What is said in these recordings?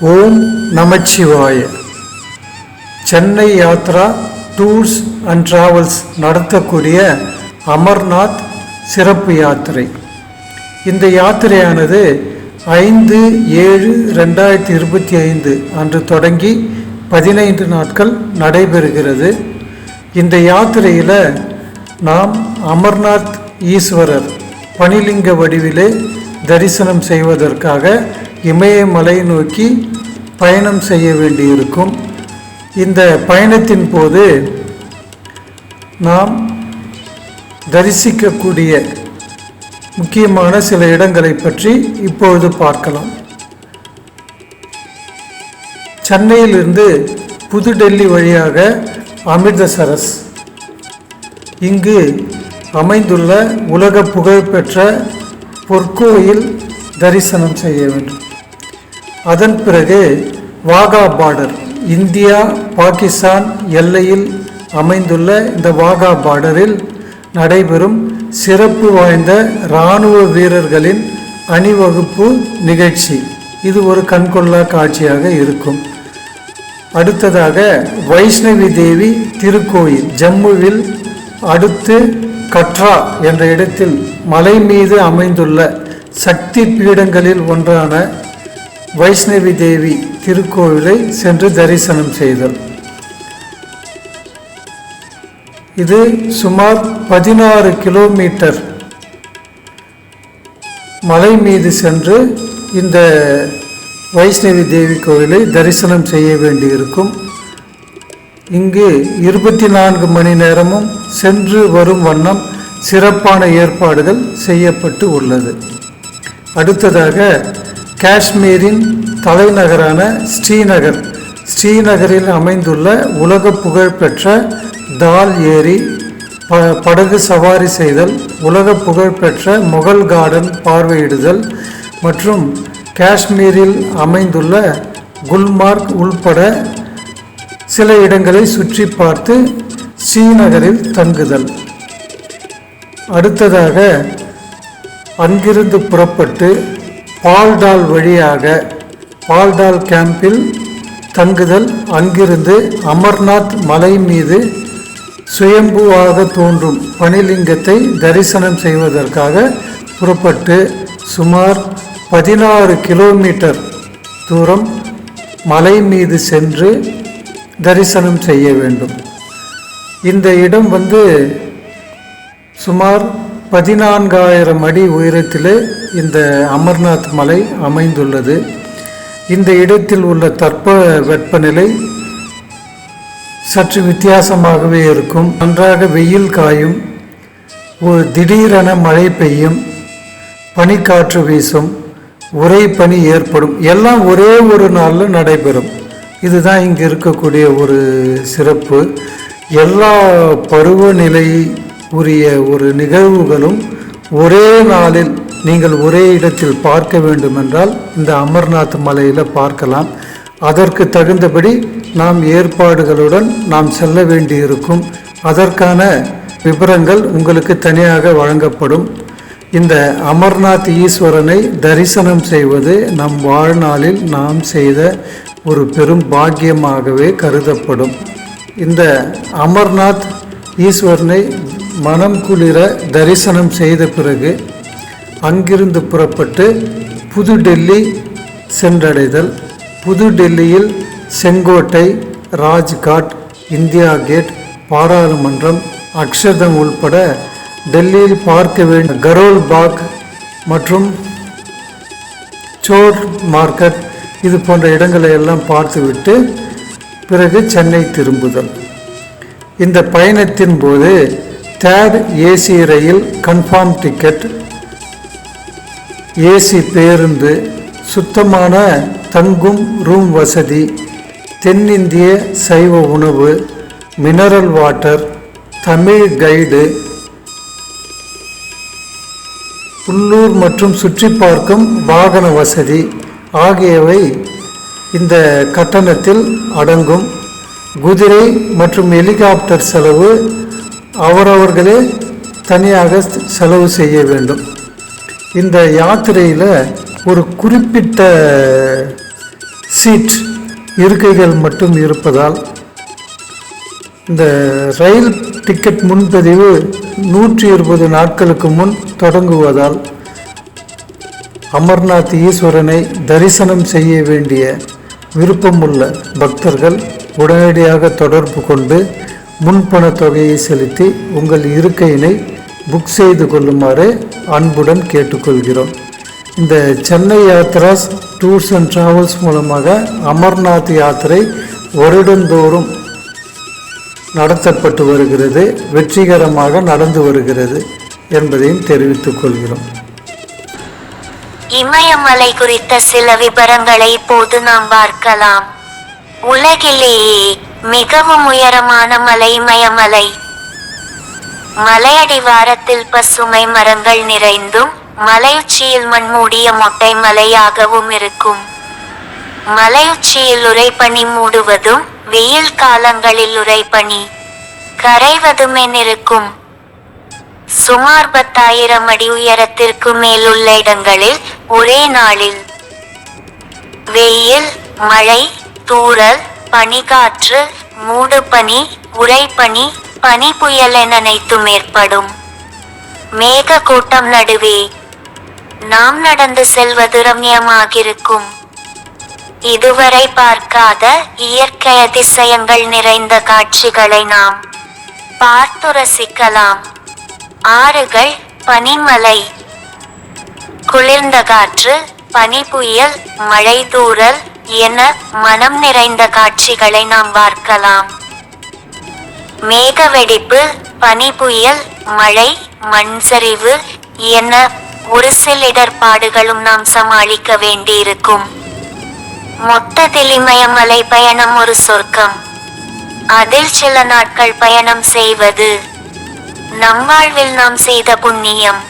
Om Namashivaya. Chennai Yatra tours and travels நடத்தக்கூடிய அமர்நாத் சிறப்பு யாத்திரை. இந்த யாத்திரையானது ஐந்து ஏழு ரெண்டாயிரத்தி இருபத்தி ஐந்து அன்று தொடங்கி பதினைந்து நாட்கள் நடைபெறுகிறது. இந்த யாத்திரையில் நாம் அமர்நாத் ஈஸ்வரர் பனிலிங்க வடிவிலே தரிசனம் செய்வதற்காக இமயமலை நோக்கி பயணம் செய்ய வேண்டியிருக்கும். இந்த பயணத்தின் போது நாம் தரிசிக்கக்கூடிய முக்கியமான சில இடங்களை பற்றி இப்பொழுது பார்க்கலாம். சென்னையிலிருந்து புதுடெல்லி வழியாக அமிர்தசரஸ். இங்கு அமைந்துள்ள உலக புகழ்பெற்ற பொற்கோயில் தரிசனம் செய்ய வேண்டும். அதன் பிறகு வாகா பார்டர் இந்தியா பாகிஸ்தான் எல்லையில் அமைந்துள்ள இந்த வாகா பார்டரில் நடைபெறும் சிறப்பு வாய்ந்த இராணுவ வீரர்களின் அணிவகுப்பு நிகழ்ச்சி. இது ஒரு கண்கொள்ளா காட்சியாக இருக்கும். அடுத்ததாக வைஷ்ணவி தேவி திருக்கோயில் ஜம்முவில் அடுத்து கட்ரா என்ற இடத்தில் மலை மீது அமைந்துள்ள சக்தி பீடங்களில் ஒன்றான வைஷ்ணவி தேவி திருக்கோவிலை சென்று தரிசனம் செய்தல். இது சுமார் பதினாறு கிலோமீட்டர் மலை மீது சென்று இந்த வைஷ்ணவி தேவி கோவிலை தரிசனம் செய்ய வேண்டியிருக்கும். இங்கு இருபத்தி நான்கு மணி நேரமும் சென்று வரும் வண்ணம் சிறப்பான ஏற்பாடுகள் செய்யப்பட்டு உள்ளது. அடுத்ததாக காஷ்மீரின் தலைநகரான ஸ்ரீநகர். ஸ்ரீநகரில் அமைந்துள்ள உலக புகழ்பெற்ற தால் ஏரி ப படகு சவாரி செய்தல் உலக புகழ்பெற்ற முகல் கார்டன் பார்வையிடுதல் மற்றும் காஷ்மீரில் அமைந்துள்ள குல்மார்க் உள்பட சில இடங்களை சுற்றி பார்த்து ஸ்ரீநகரில் தங்குதல். அடுத்ததாக அங்கிருந்து புறப்பட்டு பால்டால் வழியாக பால்டால் கேம்பில் தங்குதல் அங்கிருந்து அமர்நாத் மலை மீது சுயம்புவாக தோன்றும் பனிலிங்கத்தை தரிசனம் செய்வதற்காக புறப்பட்டு சுமார் பதினாறு கிலோமீட்டர் தூரம் மலை மீது சென்று தரிசனம் செய்ய வேண்டும். இந்த இடம் வந்து சுமார் பதினான்காயிரம் அடி உயரத்திலே இந்த அமர்நாத் மலை அமைந்துள்ளது. இந்த இடத்தில் உள்ள தட்ப வெப்பநிலை சற்று வித்தியாசமாகவே இருக்கும். நன்றாக வெயில் காயும். ஒரு திடீரென மழை பெய்யும். பனிக்காற்று வீசும். ஒரே பனி ஏற்படும். எல்லாம் ஒரே ஒரு நாளில் நடைபெறும். இதுதான் இங்கே இருக்கக்கூடிய ஒரு சிறப்பு. எல்லா பருவநிலை உரிய ஒரு நிகழ்வுகளும் ஒரே நாளில் நீங்கள் ஒரே இடத்தில் பார்க்க வேண்டுமென்றால் இந்த அமர்நாத் மலையில் பார்க்கலாம். அதற்கு தகுந்தபடி நாம் ஏற்பாடுகளுடன் நாம் செல்ல வேண்டியிருக்கும். அதற்கான விவரங்கள் உங்களுக்கு தனியாக வழங்கப்படும். இந்த அமர்நாத் ஈஸ்வரனை தரிசனம் செய்வது நம் வாழ்நாளில் நாம் செய்த ஒரு பெரும் பாக்கியமாகவே கருதப்படும். இந்த அமர்நாத் ஈஸ்வரனை மனம் குளிர தரிசனம் செய்த பிறகு அங்கிருந்து புறப்பட்டு புதுடெல்லி சென்றடைதல். புதுடெல்லியில் செங்கோட்டை ராஜ்காட் இந்தியா கேட் பாராளுமன்றம் அக்ஷதம் உள்பட டெல்லியில் பார்க்க வேண்டிய கரோல் பாக் மற்றும் சோர் மார்க்கெட் இது போன்ற இடங்களை எல்லாம் பார்த்துவிட்டு பிறகு சென்னை திரும்புதல். இந்த பயணத்தின் போது தேர்ட் ஏசி ரயில் கன்ஃபார்ம் டிக்கெட் ஏசி பேருந்து சுத்தமான தங்கும் ரூம் வசதி தென்னிந்திய சைவ உணவு மினரல் வாட்டர் தமிழ் கைடு உள்ளூர் மற்றும் சுற்றி பார்க்கும் வாகன வசதி ஆகியவை இந்த கட்டணத்தில் அடங்கும். குதிரை மற்றும் ஹெலிகாப்டர் செலவு அவரவர்களே தனியாக செலவு செய்ய வேண்டும். இந்த யாத்திரையில் ஒரு குறிப்பிட்ட சீட் இருக்கைகள் மட்டும் இருப்பதால் இந்த ரயில் டிக்கெட் முன்பதிவு நூற்றி இருபது நாட்களுக்கு முன் தொடங்குவதால் அமர்நாத் ஈஸ்வரனை தரிசனம் செய்ய வேண்டிய விருப்பமுள்ள பக்தர்கள் உடனடியாக தொடர்பு கொண்டு முன்பணத் தொகையை செலுத்தி உங்கள் இருக்கையினை புக் செய்து கொள்ளுமாறு அன்புடன் கேட்டுக்கொள்கிறோம். இந்த Chennai Yatras tours and travels மூலமாக அமர்நாத் யாத்திரை வருடந்தோறும் நடத்தப்பட்டு வருகிறது. வெற்றிகரமாக நடந்து வருகிறது என்பதையும் தெரிவித்துக் கொள்கிறோம். இமயமலை குறித்த சில விவரங்களை இப்போது நாம் பார்க்கலாம். உலகிலேயே மிகவும் உயரமான மலை இமயமலை. மலையடிவாரத்தில் பசுமை மரங்கள் நிறைந்தும் மலையுச்சியில் மண்மூடிய மொட்டை மலையாகவும் இருக்கும். மலையுச்சியில் உறைபனி மூடுவதும் வெயில் காலங்களில் உறைபனி கரைவதுமென் இருக்கும் சுமார் பத்தாயிரம் அடி உயரத்திற்கு மேலுள்ள இடங்களில் ஒரே நாளில் வெயில் மழை தூறல் பனிகாற்று மூடுபனி உறைபனி பனி புயல் என அனைத்தும் ஏற்படும். மேக கூட்டம் நடுவே நாம் நடந்து செல்வது ரம்யமாகிருக்கும் இதுவரை பார்க்காத இயற்கை அதிசயங்கள் நிறைந்த காட்சிகளை நாம் பார்த்து ரசிக்கலாம். ஆறுகள் பனிமலை குளிர்ந்த காற்று பனிப்புயல் மழை தூறல் என மனம் நிறைந்த காட்சிகளை நாம் பார்க்கலாம். மேக வெடிப்பு பனிப்புயல் மழை மண் சரிவு என ஒரு சில இடர்பாடுகளும் நாம் சமாளிக்க வேண்டியிருக்கும். மொத்த தெளிமயமலை பயணம் ஒரு சொர்க்கம். அதில் சில நாட்கள் பயணம் செய்வது நம் வாழ்வில் நாம் செய்த புண்ணியம்.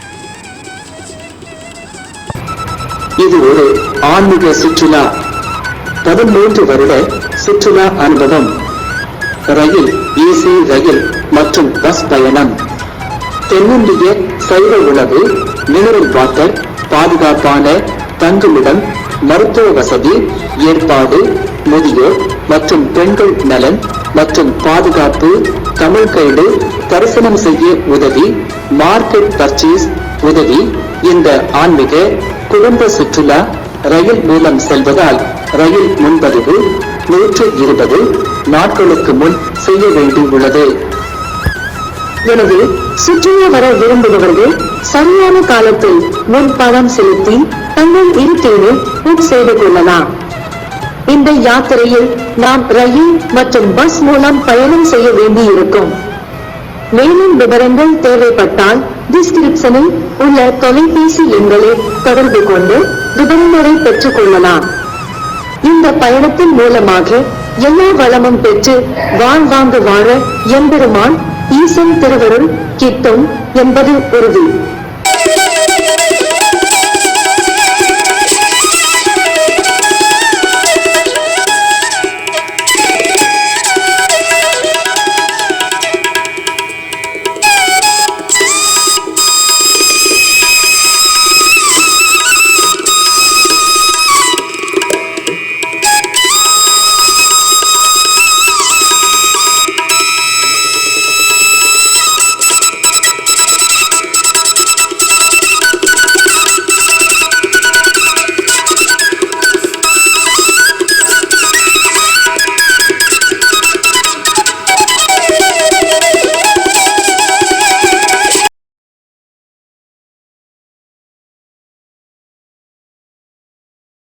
இது ஒரு ஆன்மீக சுற்றுலா. பதிமூன்று வருட சுற்றுலா அனுபவம். ரயில் ஏசி ரயில் மற்றும் பஸ் பயணம். தென்னிந்திய சைவ உணவு மினரல் வாட்டர் பாதுகாப்பான தங்குமிடம் மருத்துவ வசதி ஏற்பாடு முதியோர் மற்றும் பெண்கள் நலன் மற்றும் பாதுகாப்பு தமிழ் கைடு தரிசனம் செய்ய உதவி மார்க்கெட் பர்ச்சேஸ் உதவி இந்த ஆன்மீக குடும்ப சுற்றுலா ரயில் மூலம் செல்வதால் ரயில் முன்பதிவு நூற்று இருபது நாட்களுக்கு முன் செய்ய வேண்டியுள்ளது. எனவே சுற்றுலா வர விரும்புபவர்கள் சரியான காலத்தில் முன்பணம் செலுத்தி தங்கள் இருக்கையை புக் செய்து கொள்ளலாம். இந்த யாத்திரையில் நாம் ரயில் மற்றும் பஸ் மூலம் பயணம் செய்ய வேண்டியிருக்கும். மேலும் விவரங்கள் தேவைப்பட்டால் டிஸ்கிரிப்ஷனில் உள்ள தொலைபேசி எண்களை தொடர்பு கொண்டு விவரங்களை பெற்றுக் கொள்ளலாம். இந்த பயணத்தின் மூலமாக எல்லா வளமும் பெற்று வாழ்வாங்க வாழ எம்பெருமான் ஈசன் திருவருள் கிட்டும் என்பது உறுதி.